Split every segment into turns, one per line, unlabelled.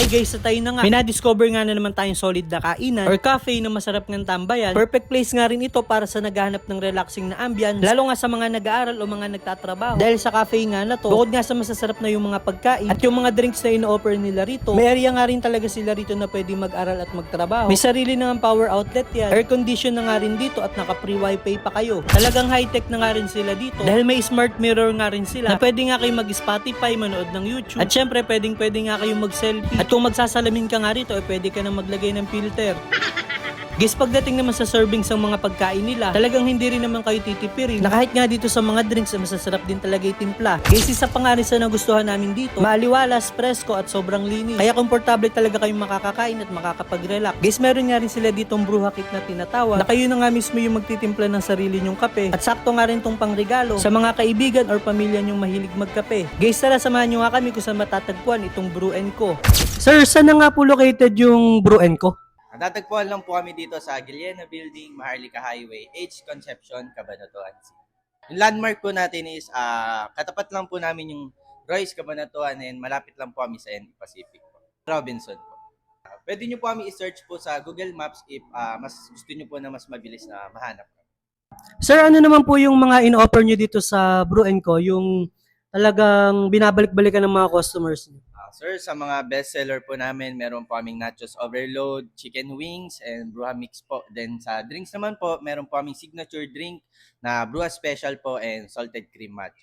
Ay guys, sa tayo na nga. May na-discover nga na naman tayong solid na kainan or cafe na masarap ng tambayan. Perfect place nga rin ito para sa naghahanap ng relaxing na ambience. Lalo nga sa mga nag-aaral o mga nagtatrabaho. Dahil sa cafe nga na to, bukod nga sa masasarap na yung mga pagkain at yung mga drinks na ino-offer nila rito, may area nga rin talaga sila rito na pwede mag-aral at magtrabaho. May sarili na nga power outlet yan. Air condition na nga rin dito at naka-free wifi pa kayo. Talagang high-tech na nga rin sila dito. Dahil may smart mirror nga rin sila na pwede nga kayo mag-Spotify, manood ng YouTube. At syempre, pwedeng pwede nga kayo mag-selfie. At kung magsasalamin ka nga rito, eh, pwede ka na maglagay ng filter. Guys, pagdating naman sa servings ng mga pagkain nila, talagang hindi rin naman kayo titipirin. Na kahit nga dito sa mga drinks, eh, masasarap din talaga yung timpla. Guys, isa pa nga rin sa namin dito, maaliwalas, presko at sobrang linis. Kaya komportable talaga kayong makakakain at makakapag-relax. Guys, meron nga rin sila ditong brewhakit na tinatawag, na kayo na nga mismo yung magtitimpla ng sarili nyong kape. At sakto nga rin tong pangregalo sa mga kaibigan or pamilya nyong mahilig magkape. Guys, tara samahan nyo nga kami kung saan matatagpuan itong Brew Co. Sir, saan na nga po located yung Brew Co?
Natatagpuan lang po kami dito sa Giliana Building, Maharlika Highway, H. Concepcion, Cabanatuan City. Yung landmark po natin is, ah, katapat lang po namin yung Royce Cabanatuan and malapit lang po kami sa ND Pacific po. Robinson po. Ah, pwede nyo po kami i-search po sa Google Maps if ah, mas gusto nyo po na mas mabilis na mahanap.
Sir, ano naman po yung mga in-offer nyo dito sa Brew Co? Yung talagang binabalik-balikan ng mga customers nyo?
Sir, sa mga bestseller po namin, meron po kaming nachos overload, chicken wings, and bruha mix po. Then sa drinks naman po, meron po kaming signature drink na bruha special po and salted cream matcha.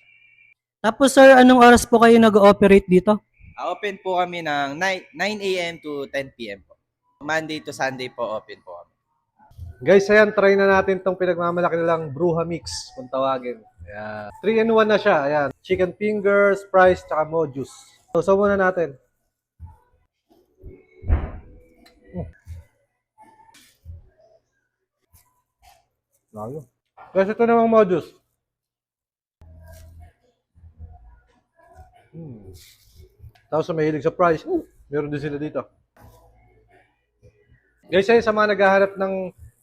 Tapos sir, anong oras po kayo nag-ooperate dito?
Ah, open po kami ng 9, 9 a.m. to 10 p.m. po. Monday to Sunday po open po kami.
Guys, ayan, try na natin tong pinagmamalaki nilang Bruha Mix, kung tawagin. Ayan. 3 in 1 na siya. Ayan. Chicken fingers, fries, tsaka mo so muna natin. Lalo. Guys, ito namang mo juice. Hmm. Tapos mahilig sa fries, meron din sila dito. Guys, ayun sa mga naghahanap ng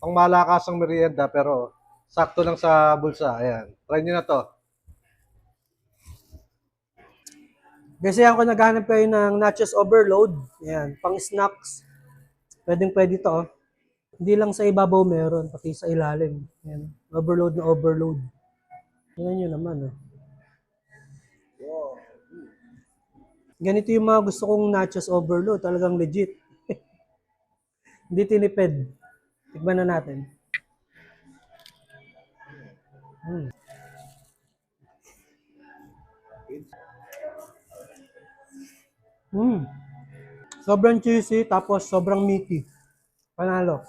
pangmalakasang merienda pero sakto lang sa bulsa. Ayan. Try nyo na to.
Kasi ako naghanap kayo ng nachos overload. Yan, pang snacks. Pwedeng pwede to. oh. Hindi lang sa ibabaw meron, pati sa ilalim. Yan, overload na overload. Yan yun naman. Oh. Ganito yung mga gusto kong nachos overload. Talagang legit. Hindi tinipid. Tikman na natin. Mm. Mm. Sobrang cheesy, tapos sobrang meaty. Panalo.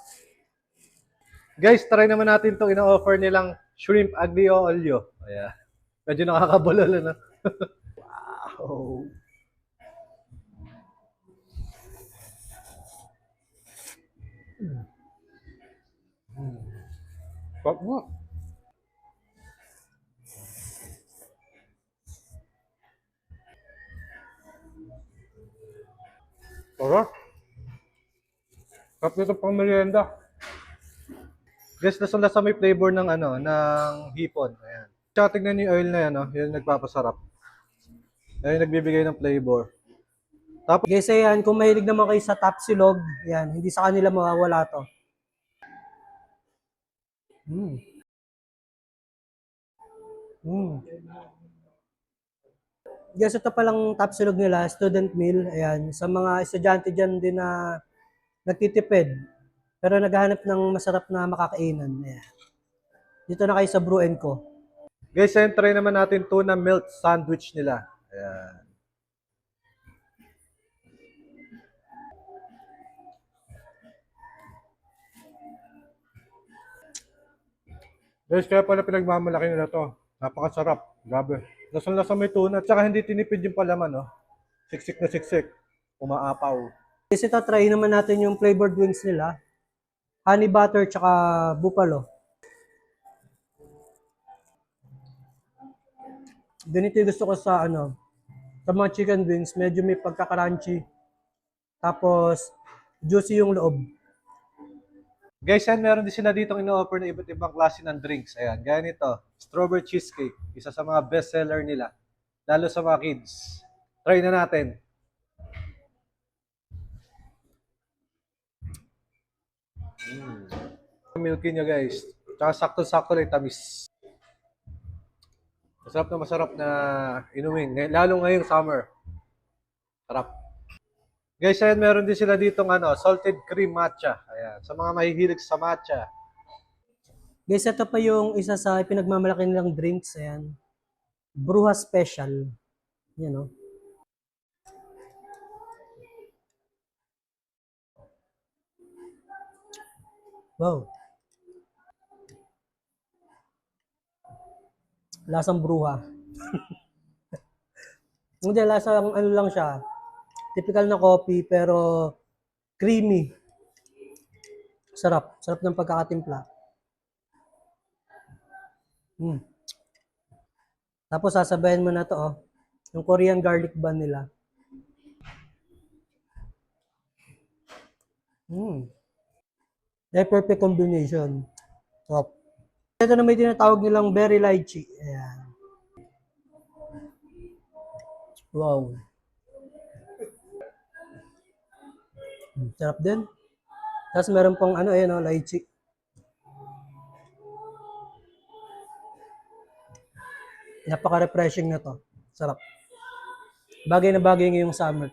Guys, try naman natin itong ina-offer nilang shrimp aglio olio. Ayan. Medyo nakakabulol na. wow. Mm. Sarap nga. Sarap. Sarap nito pang merienda. Guys, lasang lasa may flavor ng ano, ng hipon. Ayan. Tsaka tignan niyo yung oil na yan, no? Yan nagpapasarap. Yan yung nagbibigay ng flavor. Tapos,
Guys, ayan, kung mahilig naman kayo sa tapsilog, yan, hindi sa kanila mawawala to. Mm. Mm. Guys, ito palang tapsilog nila, student meal. Ayan, sa mga estudyante dyan din na nagtitipid, pero naghahanap ng masarap na makakainan. Ayan. Dito na kayo sa Brew Co.
guys, ayan, try naman natin tuna melt sandwich nila. Ayan. Guys, kaya pala pinagmamalaki nila to. Napakasarap. Grabe. Lasang-lasa may tuna. Tsaka hindi tinipid yung palaman, no? Siksik na siksik. Umaapaw.
Kasi ito, try naman natin yung flavored wings nila. Honey butter tsaka buffalo. Ganito yung gusto ko sa ano, sa mga chicken wings, medyo may pagka-crunchy. Tapos, juicy yung loob.
Guys, yan, meron din sila ditong ino-offer na iba't ibang klase ng drinks. Ayan, gaya nito, strawberry cheesecake, isa sa mga best seller nila, lalo sa mga kids. Try na natin. Mm. Milky nyo guys. Tsaka sakto-sakto lang tamis. Masarap na masarap na inumin. Lalo ngayong summer. Sarap. Guys, ayan meron din sila ditong ano, salted cream matcha. Ayan. Sa mga mahihilig sa matcha.
Guys, ito pa yung isa sa pinagmamalaki nilang drinks. Ayan. Bruja Special. Yan o. Wow. Lasang bruha. Hindi, lasang ano lang siya. Typical na coffee pero creamy. Sarap. Sarap ng pagkakatimpla. Hmm. Tapos sasabayan mo na to, oh. Yung Korean garlic bun nila. Hmm. Ay, perfect combination. Top. Ito na may tinatawag nilang berry lychee. Ayan. Wow. Sarap din. Tapos meron pang ano, ayan, oh, lychee. Napaka-refreshing na to. Sarap. Bagay na bagay ngayong summer.